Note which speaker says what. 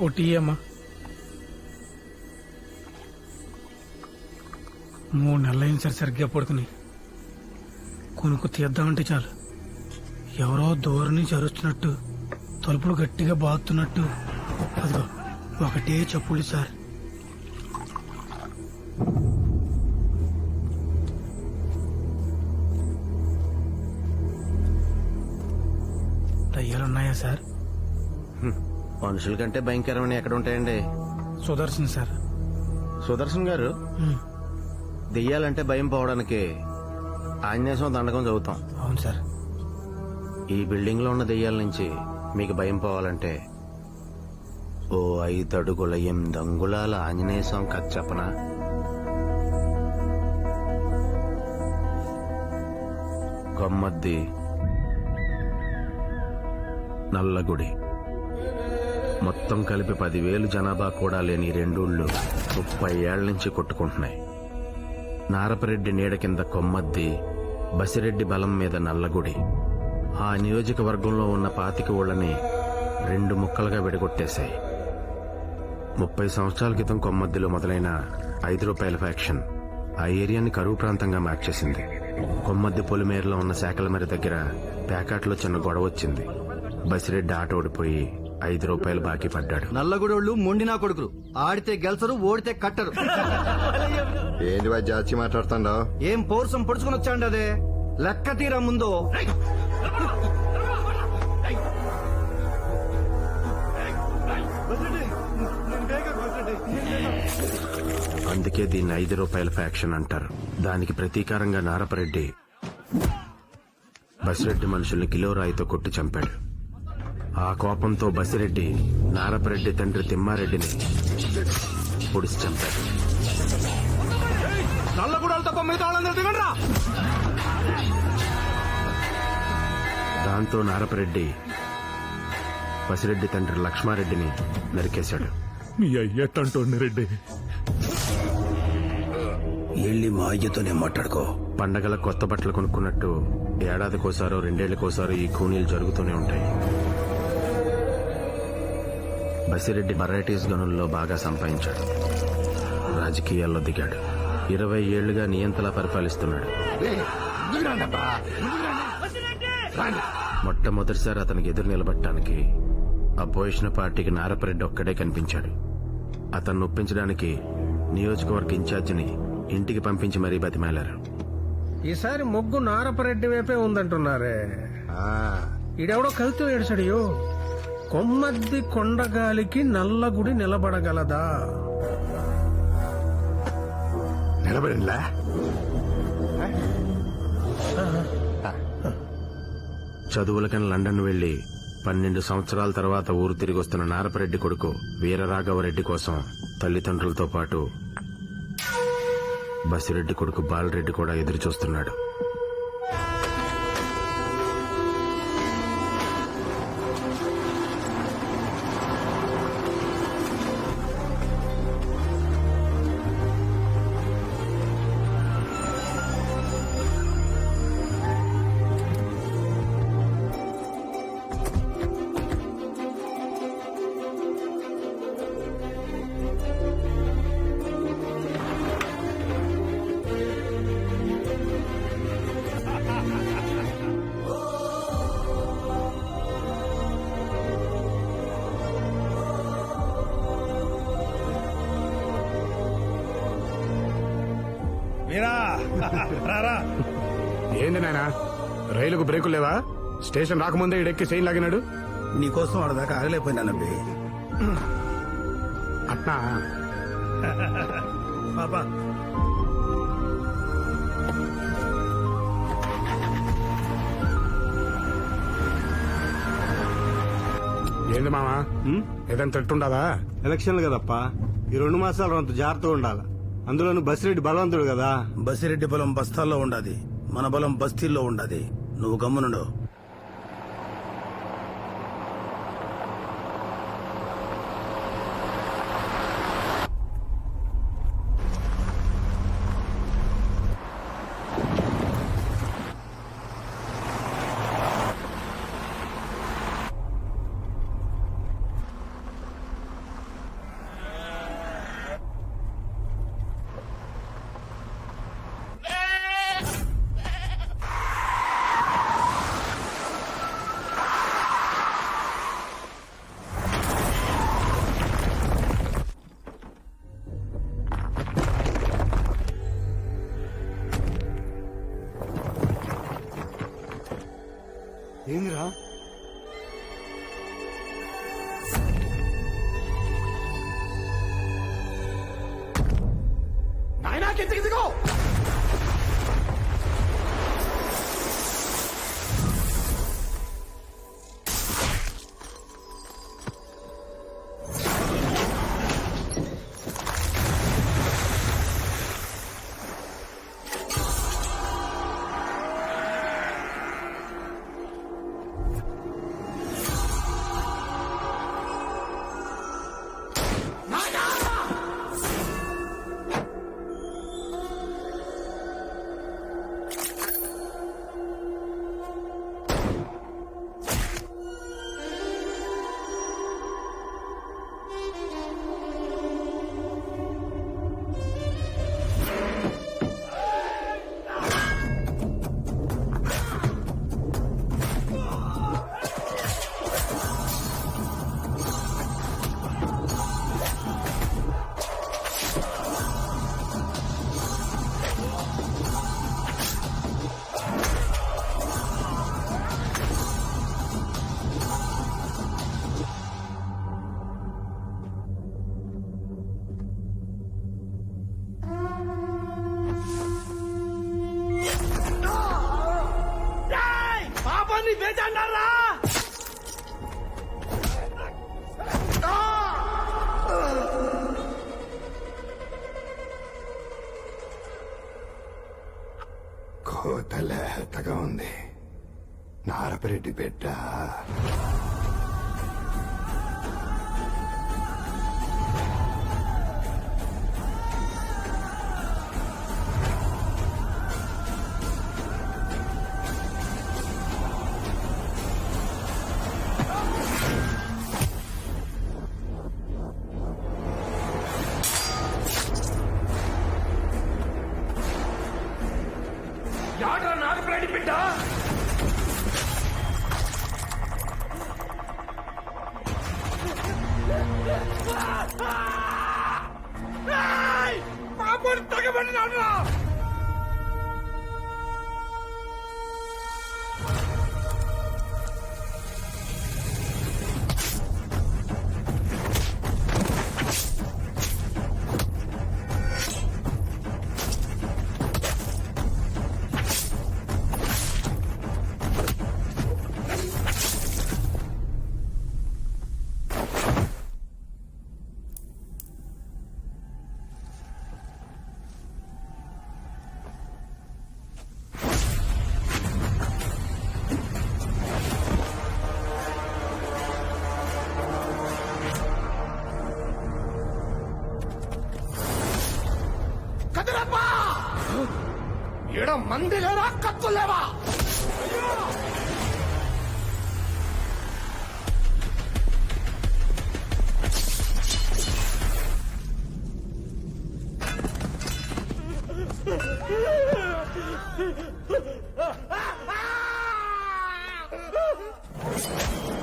Speaker 1: O T అమ్మా మూడు నెలలైన సరే సార్ సరిగ్గా పడుకుని కొనుక్కు తీద్దామంటే చాలు. ఎవరో దూరం నుంచి అరుస్తున్నట్టు తలుపులు గట్టిగా బాగుతున్నట్టు అదిగో ఒకటే చెప్పులు సార్. దయ్యాలున్నాయా సార్?
Speaker 2: మనుషుల కంటే భయంకరమైన ఎక్కడ ఉంటాయండి?
Speaker 1: సుదర్శన్ సార్.
Speaker 2: సుదర్శన్ గారు? దెయ్యాలంటే భయం పోవడానికి ఆంజనేయ స్వామి దండకం చదువుతాం.
Speaker 1: అవును సార్.
Speaker 2: ఈ బిల్డింగ్లో ఉన్న దెయ్యాల నుంచి మీకు భయం పోవాలంటే ఓ ఐదు అడుగుల ఎనిమిది అంగుళాల ఆంజనేయ స్వామి కథ చెప్పనా? గమ్మద్ది. నల్లగుడి. మొత్తం కలిపి పదివేలు జనాభా కూడా లేని రెండూళ్ళు ముప్పై ఏళ్ళ నుంచి కొట్టుకుంటున్నాయి. నారపరెడ్డి నీడ కింద కొమ్మద్ది బసిరెడ్డి బలం మీద నల్లగుడి. ఆ నియోజకవర్గంలో ఉన్న పాతిక ఊళ్ళని రెండు ముక్కలుగా విడగొట్టేశాయి. ముప్పై సంవత్సరాల క్రితం కొమ్మద్దిలో మొదలైన ఐదు రూపాయల ఫ్యాక్షన్ ఆ ఏరియాని కరువు ప్రాంతంగా మార్చేసింది. కొమ్మద్ది పొలిమేరలో ఉన్న శాఖల దగ్గర ప్యాకాట్లో చిన్న గొడవ వచ్చింది. బసిరెడ్డి ఆట ఓడిపోయి ఐదు రూపాయలు బాకీ పడ్డాడు.
Speaker 3: నల్లగుడోళ్ళు మొండినా కొడుకులు. ఆడితే గెలిచరు ఓడితే కట్టరు.
Speaker 4: ఏంది బా జాచి మాట్లాడుతాండవు?
Speaker 3: ఏం పౌరుషం పొడుచుకుని వచ్చాండి అదే? లెక్క తీరా ముందు.
Speaker 2: అందుకే దీన్ని ఐదు రూపాయల ఫ్యాక్షన్ అంటారు. దానికి ప్రతీకారంగా నారపరెడ్డి బసిరెడ్డి మనుషుల్ని కిలో రాయితో కొట్టి చంపాడు. ఆ కోపంతో బసిరెడ్డి నారపరెడ్డి తండ్రి తిమ్మారెడ్డిని పొడిచి చంపాడు. దాంతో నారపరెడ్డి బసిరెడ్డి తండ్రి లక్ష్మారెడ్డిని నరికేశాడు.
Speaker 5: మీ అయ్యట్టంటోండి రెడ్డి.
Speaker 6: వెళ్ళి మా అయ్యతోనే మాట్లాడుకో.
Speaker 2: పండగల కొత్త బట్టలు కొనుక్కున్నట్టు ఏడాదికోసారో రెండేళ్ళకోసారో ఈ కూనీలు జరుగుతూనే ఉంటాయి. బసిరెడ్డి వెరైటీస్ గనుల్లో బాగా సంపాదించాడు. రాజకీయాల్లో దిగాడు. ఇరవై ఏళ్ళుగా నియంతలా పరిపాలిస్తున్నాడు. మొట్టమొదటిసారి అతనికి ఎదురు నిలబట్టడానికి అపోజిషన్ పార్టీకి నారపరెడ్డి ఒక్కడే కనిపించాడు. అతన్ని ఒప్పించడానికి నియోజకవర్గ ఇన్ఛార్జిని ఇంటికి పంపించి మరీ బతిమాలారు.
Speaker 7: ఈసారి ముగ్గు నారపరెడ్డి వైపే ఉందంటున్నారే. ఈడెవడో కవిత్వం ఏడుసడియో కొమ్మద్ది కొండగాలికి నల్లగుడి నిలబడగలదా?
Speaker 4: నిలబడినలా
Speaker 2: చదువులకని లండన్ వెళ్ళి పన్నెండు సంవత్సరాల తర్వాత ఊరు తిరిగి వస్తున్న నారపరెడ్డి కొడుకు వీరరాఘవరెడ్డి కోసం తల్లిదండ్రులతో పాటు బసిరెడ్డి కొడుకు బాలరెడ్డి కూడా ఎదురు చూస్తున్నాడు
Speaker 5: ఏంది నాయనా? రైలుకు బ్రేకులు లేవా? స్టేషన్ రాకముందే ఇడెక్కి చైన్ లాగినాడు?
Speaker 6: నీకోసం ఆడదాకా ఆగలేకపోయినానండి.
Speaker 5: అట్నా?
Speaker 6: బాబా
Speaker 5: ఏంది మావా ఏదైనా తిట్టుండదా
Speaker 8: ఎలక్షన్లు కదప్పా. ఈ రెండు మాసాలు అంత జాగ్రత్తగా ఉండాలి. అందులోను బసిరెడ్డి బలవంతుడు కదా?
Speaker 6: బసిరెడ్డి బలం బస్తాల్లో ఉండదు. మన బలం బస్తీల్లో ఉండదు. నువ్వు గమ్మునుండు.
Speaker 8: ఏందిరా?
Speaker 7: పాపాన్ని కోతల
Speaker 9: కోత ఉంది. నారపరెడ్డి బిడ్డ.
Speaker 7: ఈడ మంది లేదా కత్తు లేవా Ah!